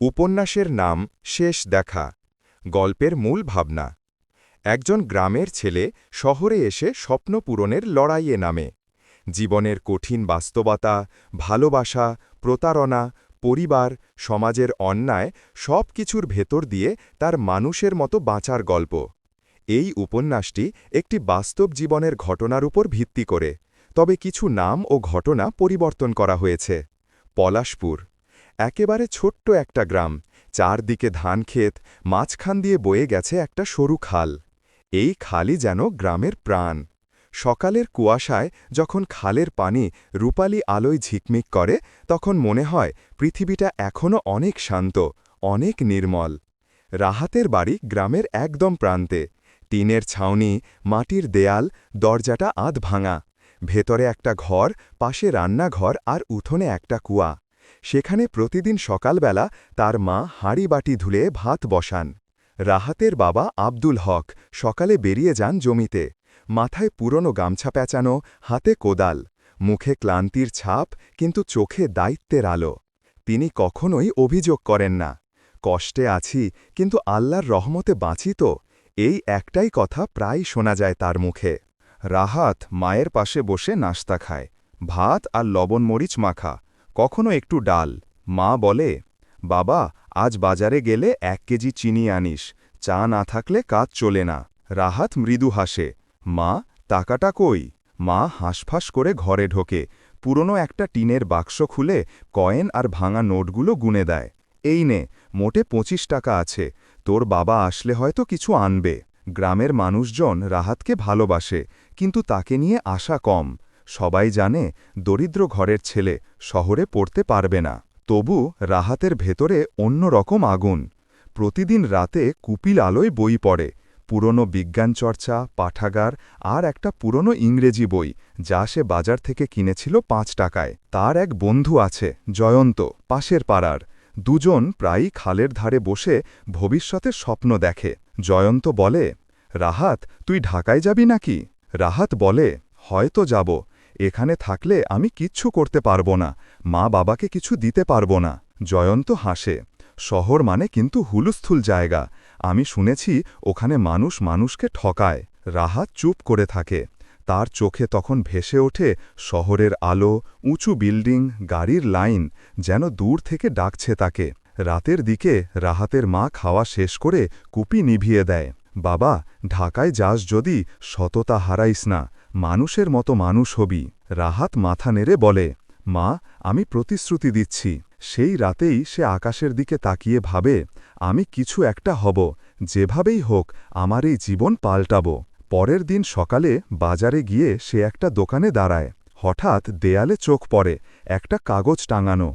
উপন্যাসের নাম শেষ দেখা, গল্পের মূল ভাবনা। একজন গ্রামের ছেলে শহরে এসে স্বপ্ন পূরণের লড়াইয়ে নামে। জীবনের কঠিন বাস্তবতা, ভালোবাসা, প্রতারণা, পরিবার, সমাজের অন্যায় সব কিছুর ভেতর দিয়ে তার মানুষের মতো বাঁচার গল্প। এই উপন্যাসটি একটি বাস্তব জীবনের ঘটনার উপর ভিত্তি করে, তবে কিছু নাম ও ঘটনা পরিবর্তন করা হয়েছে। পলাশপুর একেবারে ছোট্ট একটা গ্রাম। চারদিকে ধান ক্ষেত, মাঝখান দিয়ে বয়ে গেছে একটা সরু খাল। এই খালই যেন গ্রামের প্রাণ। সকালের কুয়াশায় যখন খালের পানি রূপালী আলোয় ঝিকমিক করে, তখন মনে হয় পৃথিবীটা এখনও অনেক শান্ত, অনেক নির্মল। রাহাতের বাড়ি গ্রামের একদম প্রান্তে। টিনের ছাউনি, মাটির দেয়াল, দরজাটা আধ ভাঙা ভেতরে একটা ঘর, পাশে রান্নাঘর আর উঠোনে একটা কুয়া। সেখানে প্রতিদিন সকালবেলা তার মা হাঁড়ি বাটি ধুলে ভাত বসান। রাহাতের বাবা আব্দুল হক সকালে বেরিয়ে যান জমিতে। মাথায় পুরনো গামছা পেঁচানো, হাতে কোদাল। মুখে ক্লান্তির ছাপ, কিন্তু চোখে দায়িত্বের আলো। তিনি কখনোই অভিযোগ করেন না। কষ্টে আছি, কিন্তু আল্লাহর রহমতে বাঁচি তো। এই একটাই কথা প্রায় শোনা যায় তার মুখে। রাহাত মায়ের পাশে বসে নাস্তা খায়। ভাত আর লবণ মরিচ মাখা। কখনো একটু ডাল। মা বলে, বাবা, আজ বাজারে গেলে এক কেজি চিনি আনিস, চা না থাকলে কাজ চলে না। রাহাত মৃদু হাসে, মা, টাকাটা কই? মা হাঁসফাঁস করে ঘরে ঢোকে, পুরনো একটা টিনের বাক্স খুলে কয়েন আর ভাঙা নোটগুলো গুনে দেয়। এই নে, মোটে পঁচিশ টাকা আছে, তোর বাবা আসলে হয়তো কিছু আনবে। গ্রামের মানুষজন রাহাতকে ভালোবাসে, কিন্তু তাকে নিয়ে আশা কম। সবাই জানে দরিদ্র ঘরের ছেলে শহরে পড়তে পারবে না। তবু রাহাতের ভেতরে অন্য রকম আগুন। প্রতিদিন রাতে কুপিল আলোয় বই পড়ে, পুরনো বিজ্ঞান চর্চা, পাঠাগার আর একটা পুরনো ইংরেজি বই, যা সে বাজার থেকে কিনেছিল পাঁচ টাকায়। তার এক বন্ধু আছে, জয়ন্ত, পাশের পাড়ার। দুজন প্রায়ই খালের ধারে বসে ভবিষ্যতের স্বপ্ন দেখে। জয়ন্ত বলে, রাহাত, তুই ঢাকায় যাবি নাকি? রাহাত বলে, হয়তো যাব। এখানে থাকলে আমি কিচ্ছু করতে পারব না, মা বাবাকে কিছু দিতে পারব না। জয়ন্ত হাসে, শহর মানে কিন্তু হুলুস্থুল জায়গা। আমি শুনেছি ওখানে মানুষ মানুষকে ঠকায়। রাহাত চুপ করে থাকে। তার চোখে তখন ভেসে ওঠে শহরের আলো, উঁচু বিল্ডিং, গাড়ির লাইন, যেন দূর থেকে ডাকছে তাকে। রাতের দিকে রাহাতের মা খাওয়া শেষ করে কুপি নিভিয়ে দেয়। বাবা, ঢাকায় যাস যদি, সততা হারাইস না। মানুষের মতো মানুষ হবি। রাহাত মাথা নেড়ে বলে, মা, আমি প্রতিশ্রুতি দিচ্ছি। সেই রাতেই সে আকাশের দিকে তাকিয়ে ভাবে, আমি কিছু একটা হব। যেভাবেই হোক, আমার এই জীবন পাল্টাব। পরের দিন সকালে বাজারে গিয়ে সে একটা দোকানে দাঁড়ায়। হঠাৎ দেয়ালে চোখ পড়ে, একটা কাগজ টাঙানো।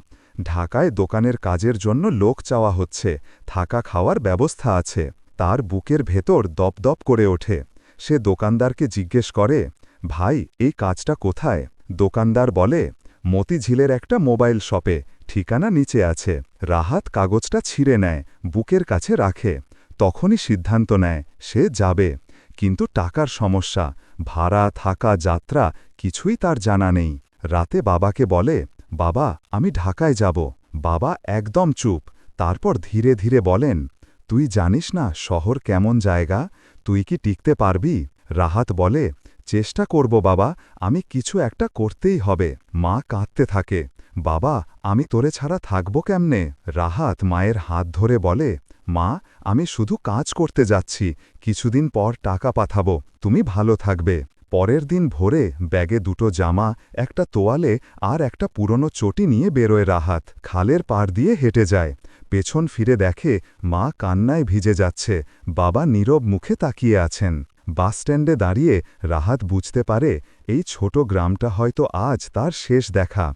ঢাকায় দোকানের কাজের জন্য লোক চাওয়া হচ্ছে, থাকা খাওয়ার ব্যবস্থা আছে। তার বুকের ভেতর দপদপ করে ওঠে। সে দোকানদারকে জিজ্ঞেস করে ভাই এই কাজটা কোথায়? দোকানদার বলে, মতিঝিলের একটা মোবাইল শপে। ঠিকানা নিচে আছে। রাহাত কাগজটা ছিঁড়ে নেয়, বুকের কাছে রাখে। তখনই সিদ্ধান্ত নেয়, সে যাবে। কিন্তু টাকার সমস্যা, ভাড়া, থাকা, যাত্রা, কিছুই তার জানা নেই। রাতে বাবাকে বলে, বাবা, আমি ঢাকায় যাব। বাবা একদম চুপ। তারপর ধীরে ধীরে বলেন, তুই জানিস না শহর কেমন জায়গা? তুই কি টিকতে পারবি? রাহাত বলে চেষ্টা করব বাবা, আমি কিছু একটা করতেই হবে। মা কাঁদতে থাকে। বাবা, আমি তোরে ছাড়া থাকব কেমনে? রাহাত মায়ের হাত ধরে বলে, মা, আমি শুধু কাজ করতে যাচ্ছি। কিছুদিন পর টাকা পাঠাবো। তুমি ভালো থাকবে। পরের দিন ভোরে ব্যাগে দুটো জামা, একটা তোয়ালে আর একটা পুরনো চটি নিয়ে বেরোয় রাহাত। খালের পার দিয়ে হেঁটে যায়। পেছন ফিরে দেখে মা কান্নায় ভিজে যাচ্ছে। বাবা নীরব মুখে তাকিয়ে আছেন। বাসস্ট্যান্ডে দাঁড়িয়ে রাহাত বুঝতে পারে, এই ছোট গ্রামটা হয়তো আজ তার শেষ দেখা।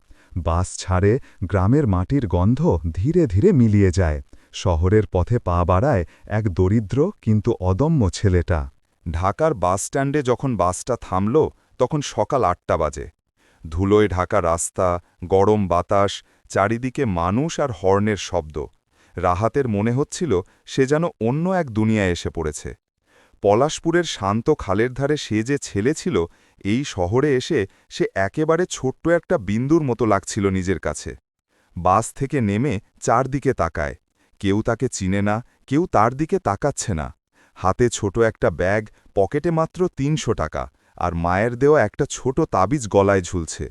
বাস ছাড়ে, গ্রামের মাটির গন্ধ ধীরে ধীরে মিলিয়ে যায়। শহরের পথে পা বাড়ায় এক দরিদ্র কিন্তু অদম্য ছেলেটা। ঢাকার বাসস্ট্যান্ডে যখন বাসটা থামল, তখন সকাল আটটা বাজে। ধুলোয় ঢাকা রাস্তা, গরম বাতাস, চারিদিকে মানুষ আর হর্নের শব্দ। রাহাতের মনে হচ্ছিল সে যেন অন্য এক দুনিয়ায় এসে পড়েছে। পলাশপুরের শান্ত খালের ধারে সে যে ছেলে ছিল, এই শহরে এসে সে একেবারে ছোট্ট একটা বিন্দুর মতো লাগছিল নিজের কাছে। বাস থেকে নেমে চারদিকে তাকায়। কেউ তাকে চিনে না, কেউ তার দিকে তাকাচ্ছে না। হাতে ছোট একটা ব্যাগ, পকেটে মাত্র তিনশো টাকা, আর মায়ের দেওয়া একটা ছোট তাবিজ গলায় ঝুলছে।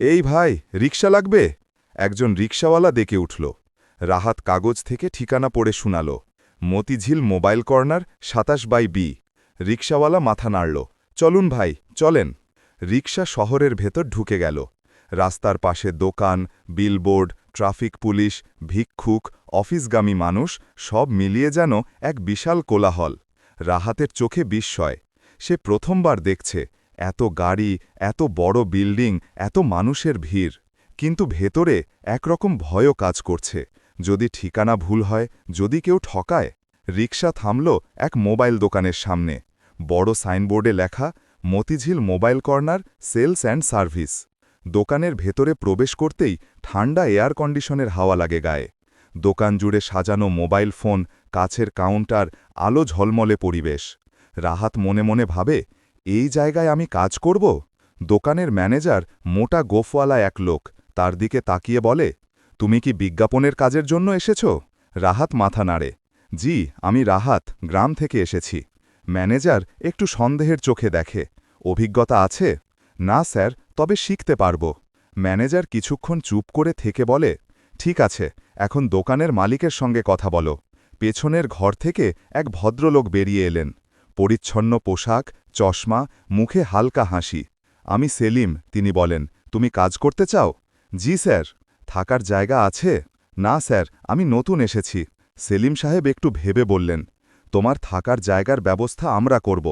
এই ভাই রিক্সা লাগবে? একজন রিক্সাওয়ালা ডেকে উঠল। রাহাত কাগজ থেকে ঠিকানা পড়ে শুনাল। মতিঝিল মোবাইল কর্নার সাতাশ বাই বি। রিক্সাওয়ালা মাথা নাড়ল। চলুন ভাই, চলেন। রিক্সা শহরের ভেতর ঢুকে গেল। রাস্তার পাশে দোকান, বিলবোর্ড, ট্রাফিক পুলিশ, ভিক্ষুক, অফিসগামী মানুষ, সব মিলিয়ে যেন এক বিশাল কোলাহল। রাহাতের চোখে বিস্ময়। সে প্রথমবার দেখছে, এত গাড়ি, এত বড় বিল্ডিং, এত মানুষের ভিড়। কিন্তু ভেতরে একরকম ভয়ও কাজ করছে। যদি ঠিকানা ভুল হয়, যদি কেউ ঠকায় রিক্সা থামল এক মোবাইল দোকানের সামনে। বড় সাইনবোর্ডে লেখা, Motijheel mobile corner, sales and service. দোকানের ভেতরে প্রবেশ করতেই ঠান্ডা এয়ার কন্ডিশনের হাওয়া লাগে গায়ে। দোকান জুড়ে সাজানো মোবাইল ফোন, কাছের কাউন্টার, আলো ঝলমলে পরিবেশ। রাহাত মনে মনে ভাবে, এই জায়গায় আমি কাজ করব? দোকানের ম্যানেজার মোটা গোফওয়ালা এক লোক, তার দিকে তাকিয়ে বলে তুমি কি বিজ্ঞাপনের কাজের জন্য এসেছ? রাহাত মাথা নাড়ে। জি, আমি রাহাত, গ্রাম থেকে এসেছি। ম্যানেজার একটু সন্দেহের চোখে দেখে। অভিজ্ঞতা আছে? না স্যার, তবে শিখতে পারব। ম্যানেজার কিছুক্ষণ চুপ করে থেকে বলে, ঠিক আছে, এখন দোকানের মালিকের সঙ্গে কথা বলো। পেছনের ঘর থেকে এক ভদ্রলোক বেরিয়ে এলেন। পরিচ্ছন্ন পোশাক, চশমা, মুখে হালকা হাসি। আমি সেলিম, তিনি বলেন, তুমি কাজ করতে চাও? জি স্যার। থাকার জায়গা আছে? না, স্যার, আমি নতুন এসেছি। সেলিম সাহেব একটু ভেবে বললেন, তোমার থাকার জায়গার ব্যবস্থা আমরা করব।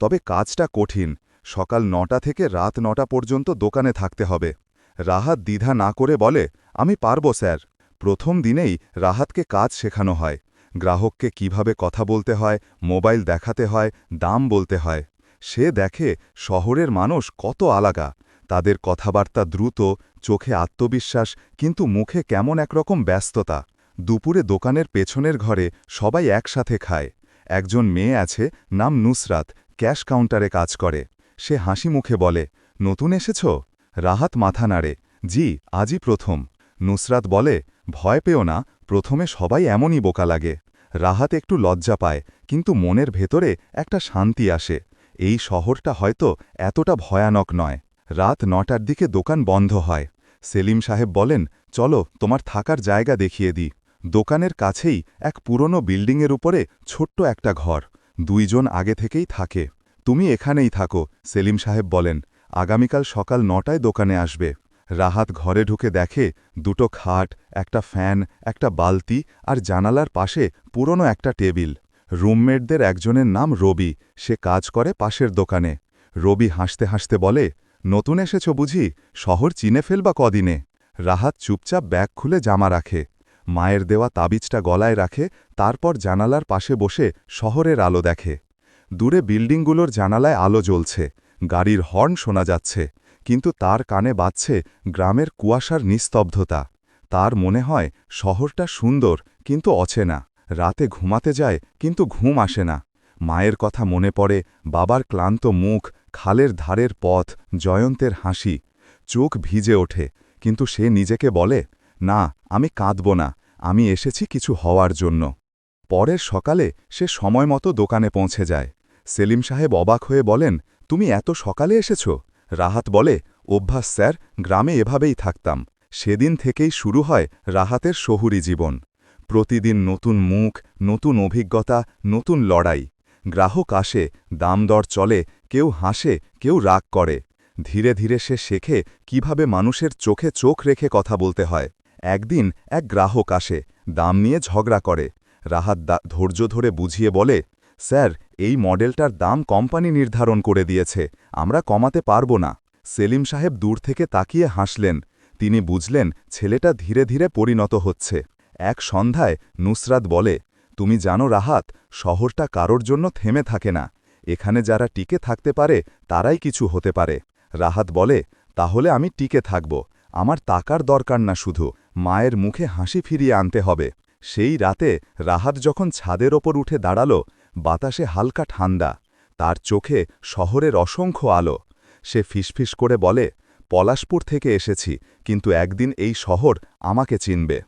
তবে কাজটা কঠিন। সকাল নটা থেকে রাত নটা পর্যন্ত দোকানে থাকতে হবে। রাহাত দ্বিধা না করে বলে, আমি পারব, স্যার। প্রথম দিনেই রাহাতকে কাজ শেখানো হয়। গ্রাহককে কীভাবে কথা বলতে হয়, মোবাইল দেখাতে হয়, দাম বলতে হয়। সে দেখে শহরের মানুষ কত আলাগা। তাদের কথাবার্তা দ্রুত, চোখে আত্মবিশ্বাস, কিন্তু মুখে কেমন একরকম ব্যস্ততা। দুপুরে দোকানের পেছনের ঘরে সবাই একসাথে খায়। একজন মেয়ে আছে, নাম নুসরাত, ক্যাশ কাউন্টারে কাজ করে। সে হাসি মুখে বলে, নতুন এসেছ? রাহাত মাথা নাড়ে, জি, আজই প্রথম। নুসরাত বলে, ভয় পেও না, প্রথমে সবাই এমনই বোকা লাগে। রাহাত একটু লজ্জা পায়, কিন্তু মনের ভেতরে একটা শান্তি আসে। এই শহরটা হয়তো এতটা ভয়ানক নয়। রাত নটার দিকে দোকান বন্ধ হয়। সেলিম সাহেব বলেন, চলো, তোমার থাকার জায়গা দেখিয়ে দিই। দোকানের কাছেই এক পুরনো বিল্ডিংয়ের উপরে ছোট্ট একটা ঘর। দুইজন আগে থেকেই থাকে। তুমি এখানেই থাকো, সেলিম সাহেব বলেন। আগামীকাল সকাল নটায় দোকানে আসবে। রাহাত ঘরে ঢুকে দেখে দুটো খাট, একটা ফ্যান, একটা বালতি আর জানালার পাশে পুরনো একটা টেবিল। রুমমেটদের একজনের নাম রবি। সে কাজ করে পাশের দোকানে। রবি হাসতে হাসতে বলে নতুন এসেছ বুঝি? শহর চিনে ফেলবা কদিনে? রাহাত চুপচাপ ব্যাগ খুলে জামা রাখে। মায়ের দেওয়া তাবিজটা গলায় রাখে, তারপর জানালার পাশে বসে শহরের আলো দেখে। দূরে বিল্ডিংগুলোর জানালায় আলো জ্বলছে, গাড়ির হর্ন শোনা যাচ্ছে, কিন্তু তার কানে বাজছে গ্রামের কুয়াশার নিস্তব্ধতা। তার মনে হয়, শহরটা সুন্দর, কিন্তু অচেনা। রাতে ঘুমাতে যায়, কিন্তু ঘুম আসে না। মায়ের কথা মনে পড়ে, বাবার ক্লান্ত মুখ খালের ধারের পথ, জয়ন্তের হাসি, চোখ ভিজে ওঠে, কিন্তু সে নিজেকে বলে, না, আমি কাঁদব না, আমি এসেছি কিছু হওয়ার জন্য। পরের সকালে সে সময় মতো দোকানে পৌঁছে যায়। সেলিম সাহেব অবাক হয়ে বলেন, তুমি এত সকালে এসেছ? রাহাত বলে, অভ্যাস স্যার, গ্রামে এভাবেই থাকতাম। সেদিন থেকেই শুরু হয় রাহাতের শহুরি জীবন। প্রতিদিন নতুন মুখ, নতুন অভিজ্ঞতা, নতুন লড়াই। গ্রাহক আসে, দাম দর চলে, কেউ হাসে, কেউ রাগ করে। ধীরে ধীরে সে শেখে কীভাবে মানুষের চোখে চোখ রেখে কথা বলতে হয়। একদিন এক গ্রাহক আসে, দাম নিয়ে ঝগড়া করে। রাহাত ধৈর্য ধরে বুঝিয়ে বলে, স্যার, এই মডেলটার দাম কোম্পানি নির্ধারণ করে দিয়েছে, আমরা কমাতে পারব না। সেলিম সাহেব দূর থেকে তাকিয়ে হাসলেন। তিনি বুঝলেন, ছেলেটা ধীরে ধীরে পরিণত হচ্ছে। এক সন্ধ্যায় নুসরাত বলে তুমি জানো রাহাত, শহরটা কারোর জন্য থেমে থাকে না। এখানে যারা টিকে থাকতে পারে, তারাই কিছু হতে পারে। রাহাত বলে, তাহলে আমি টিকে থাকব। আমার তাকার দরকার না শুধু। মায়ের মুখে হাসি ফিরিয়ে আনতে হবে। সেই রাতে রাহাত যখন ছাদের ওপর উঠে দাঁড়াল, বাতাসে হালকা ঠান্ডা। তার চোখে শহরের অসংখ্য আলো। সে ফিসফিস করে বলে, পলাশপুর থেকে এসেছি, কিন্তু একদিন এই শহর আমাকে চিনবে।